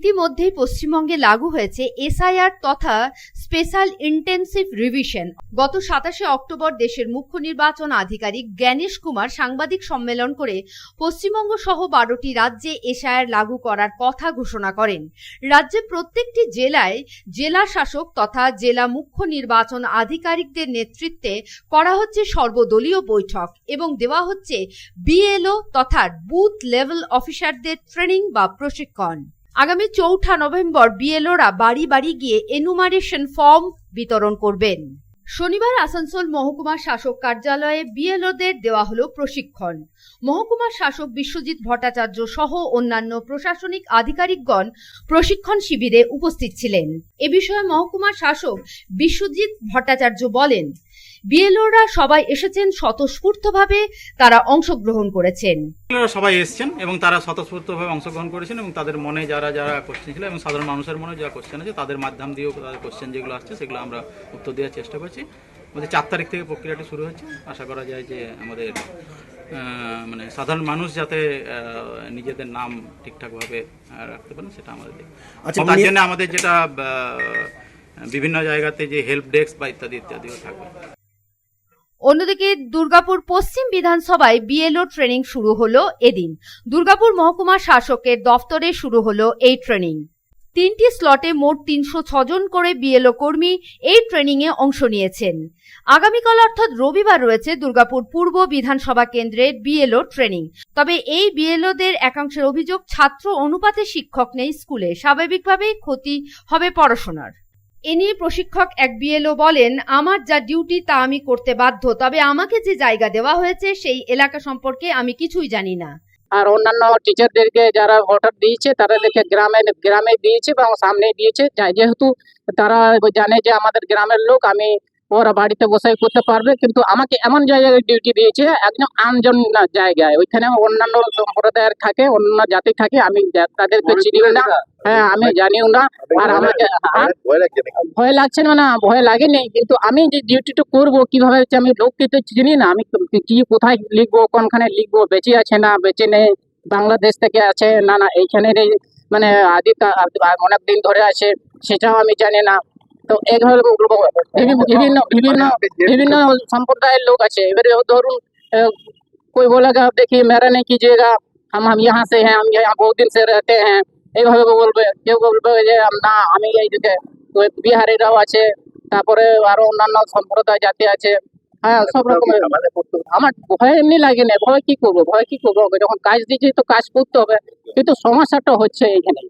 ইতিমধ্যেই পশ্চিমবঙ্গে লাগু হয়েছে এসআইআর তথা স্পেশাল ইন্টেন্সিভ রিভিশন। গত সাতাশে অক্টোবর দেশের মুখ্য নির্বাচন আধিকারিক জ্ঞানেশ কুমার সাংবাদিক সম্মেলন করে পশ্চিমবঙ্গ সহ বারোটি রাজ্যে এসআইআর লাগু করার কথা ঘোষণা করেন। রাজ্যে প্রত্যেকটি জেলায় জেলা শাসক তথা জেলা মুখ্য নির্বাচন আধিকারিকদের নেতৃত্বে করা হচ্ছে সর্বদলীয় বৈঠক এবং দেওয়া হচ্ছে বিএলও তথা বুথ লেভেল অফিসারদের ট্রেনিং বা প্রশিক্ষণ। আগামী চৌঠা নভেম্বর বিএলওরা বাড়ি বাড়ি গিয়ে এনুমারেশন ফর্ম বিতরণ করবেন। শনিবার আসানসোল মহকুমা শাসক কার্যালয়ে বিএলওদের দেওয়া হলো প্রশিক্ষণ। মহকুমা শাসক বিশ্বজিৎ ভট্টাচার্য সহ অন্যান্য প্রশাসনিক আধিকারিকগণ প্রশিক্ষণ শিবিরে উপস্থিত ছিলেন। এ বিষয়ে মহকুমা শাসক বিশ্বজিৎ ভট্টাচার্য বলেন বিএলওরা সবাই এসেছেন স্বতঃস্ফূর্তভাবে তারা অংশগ্রহণ করেছেন। সবাই এসেছেন এবং তারা স্বতঃস্ফূর্তভাবে অংশগ্রহণ করেছেন এবং তাদের মনে যারা যারা কোশ্চেন ছিল এবং সাধারণ মানুষের মনে যারা কোশ্চেন আছে তাদের মাধ্যম দিয়েও তাদের কোশ্চেন যেগুলো আসছে সেগুলো আমরা উত্তর দেওয়ার চেষ্টা করছি। আমাদের চার তারিখ থেকে প্রক্রিয়াটি শুরু হচ্ছে। আশা করা যায় যে আমাদের আহ, মানে সাধারণ মানুষ যাতে আহ, নিজেদের নাম ঠিকঠাকভাবে আহ, রাখতে পারেন সেটা আমাদের আচ্ছা, তার জন্য আমাদের যেটা বিভিন্ন জায়গাতে যে হেল্প ডেস্ক বা ইত্যাদি ইত্যাদিও থাকবে। অন্যদিকে দুর্গাপুর পশ্চিম বিধানসভায় বিএলও ট্রেনিং শুরু হলো এদিন। দুর্গাপুর মহকুমা শাসকের দফতরে শুরু হলো এই ট্রেনিং। তিনটি স্লটে মোট তিনশো ছজন করে বিএলও কর্মী এই ট্রেনিং এ অংশ নিয়েছেন। আগামীকাল অর্থাৎ রবিবার রয়েছে দুর্গাপুর পূর্ব বিধানসভা কেন্দ্রের বিএলও ট্রেনিং। তবে এই বিএলওদের একাংশের অভিযোগ ছাত্র অনুপাতে শিক্ষক নেই স্কুলে। স্বাভাবিকভাবেই ক্ষতি হবে পড়াশোনার। এ নিয়ে প্রশিক্ষক এক বিএলও বলেন, আমার যা ডিউটি তা আমি করতে বাধ্য, তবে আমাকে যে জায়গা দেওয়া হয়েছে সেই এলাকা সম্পর্কে আমি কিছুই জানি না। আর অন্যান্য টিচারদেরকে যারা অর্ডার দিয়েছে, তারা দেখে গ্রামে গ্রামে দিয়েছে এবং সামনে দিয়েছে। যেহেতু তারা জানে যে আমাদের গ্রামের লোক, আমি ওরা বাড়িতে বসাই করতে পারবে কিন্তু আমাকে এমন জায়গায় ডিউটি দিয়েছে একদম আনজন জায়গায়। ওইখানে অন্যান্য সম্প্রদায়ের থাকে অন্য জাতি থাকে আমি তাদেরকে চিনিও না। হ্যাঁ আমি জানিও না। আর আমাকে আর ভয় লাগছে না না ভয় লাগেনি কিন্তু আমি যে ডিউটিটা করব কীভাবে হচ্ছে আমি লোককে তো চিনি না আমি কি- কোথায় লিখব কোনখানে লিখব বেঁচে আছে না বেঁচে নেই বাংলাদেশ থেকে আছে না না এইখানে মানে আদি অনেক দিন ধরে আছে সেটাও আমি জানি না। তো এইভাবে বলবো, বিভিন্ন বিভিন্ন বিভিন্ন বিভিন্ন সম্প্রদায়ের লোক আছে এবারে ধরুন আহ, कोई बोलेगा देखिए मेरा नहीं कीजिएगा हम हम यहाँ से हैं हम यहाँ बहुत दिन से रहते हैं এইভাবে বলবে কেউ বলবে যে না আমি এই দিকে ওই বিহারিরাও আছে তারপরে আরো অন্যান্য সম্প্রদায় জাতি আছে হ্যাঁ সব রকমের আমার ভয় এমনি লাগে না ভয় কি করবো ভয় কি করবো যখন কাজ দিয়েছি তো কাজ করতে হবে কিন্তু সমস্যাটা হচ্ছে এইখানে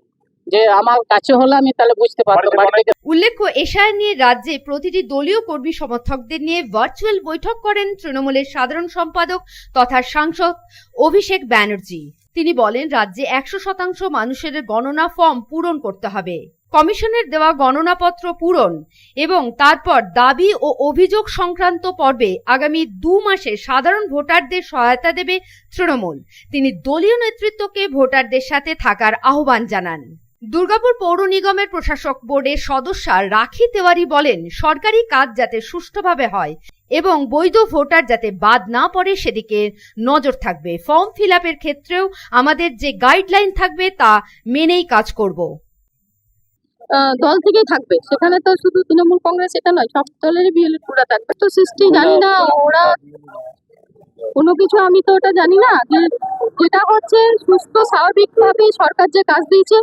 যে আমার কাছে হলে আমি তাহলে বুঝতে পারতাম উল্লেখ্য এশায় নিয়ে রাজ্যে প্রতিটি দলীয় কর্মী সমর্থকদের নিয়ে ভার্চুয়াল বৈঠক করেন তৃণমূলের সাধারণ সম্পাদক তথা সাংসদ অভিষেক ব্যানার্জি। তিনি বলেন রাজ্যে একশো শতাংশ মানুষের গণনা ফর্ম পূরণ করতে হবে। কমিশনের দেওয়া গণনাপত্র পূরণ এবং তারপর দাবি ও অভিযোগ সংক্রান্ত পর্বে আগামী দু মাসে সাধারণ ভোটারদের সহায়তা দেবে তৃণমূল। তিনি দলীয় নেতৃত্বকে ভোটারদের সাথে থাকার আহ্বান জানান। দুর্গাপুর পৌর নিগমের প্রশাসক বোর্ডের সদস্যা রাখি তেওয়ারি বলেন, সরকারি কাজ যাতে সুষ্ঠুভাবে হয় এবং বৈধ ভোটার যাতে বাদ না পড়ে সেদিকে নজর থাকবে। ফর্ম ফিল ক্ষেত্রেও আমাদের যে গাইডলাইন থাকবে তা মেনেই কাজ করব। দল থেকেই থাকবে। সেখানে তো শুধু তৃণমূল কংগ্রেস এটা নয়, সব দলেরই বিএলএ পুরা থাকবে। তো সৃষ্টি জানি না, ওরা কোনো কিছু আমি তো ওটা জানি না যে যেটা হচ্ছে সুস্থ, স্বাভাবিকভাবে সরকার যে কাজ দিয়েছে,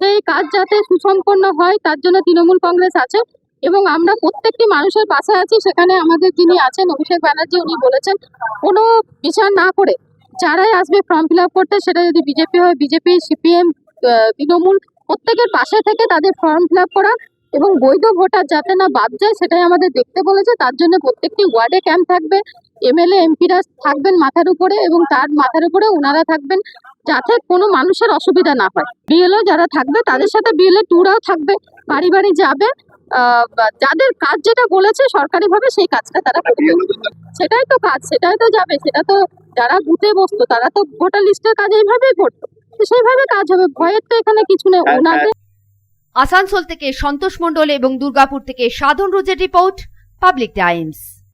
সেই কাজ যাতে সুসম্পন্ন হয়, তার জন্য তৃণমূল কংগ্রেস আছে এবং আমরা প্রত্যেকটি মানুষের পাশে আছি। সেখানে আমাদের যিনি আছেন, অভিষেক ব্যানার্জি, উনি বলেছেন কোনো বিচার না করে যারাই আসবে ফর্ম ফিল করতে, সেটা যদি বিজেপি হয়, বিজেপি, সিপিএম তৃণমূল প্রত্যেকের পাশে থেকে তাদের ফর্ম ফিল করা এবং বৈধ ভোটার যাতে না বাদ যায়, সেটাই আমাদের দেখতে বলেছে। তার জন্য প্রত্যেকটি ওয়ার্ডে ক্যাম্প থাকবে। এমএলএ এমপিরা থাকবেন মাথার উপরে এবং তার মাথার উপরে ওনারা থাকবেন যাতে কোনো মানুষের অসুবিধা না হয়। বিএলও যারা থাকবে তাদের সাথে বিএলএ টুরাও থাকবে, বাড়ি বাড়ি যাবে যাদের কাজ যেটা বলেছে সরকারিভাবে সেই কাজটা তারা করবে। সেটাই তো কাজ, সেটাই তো যাবে, সেটা তো যারা বুথে বসতো তারা তো ভোটার লিস্টের কাজ এইভাবেই করতো। সেইভাবে কাজ হবে, ভয়ের তো এখানে কিছু নেই ওনাদের আসানসোল থেকে সন্তোষ মণ্ডল এবং দুর্গাপুর থেকে সাধন রোজের রিপোর্ট, পাবলিক টাইমস।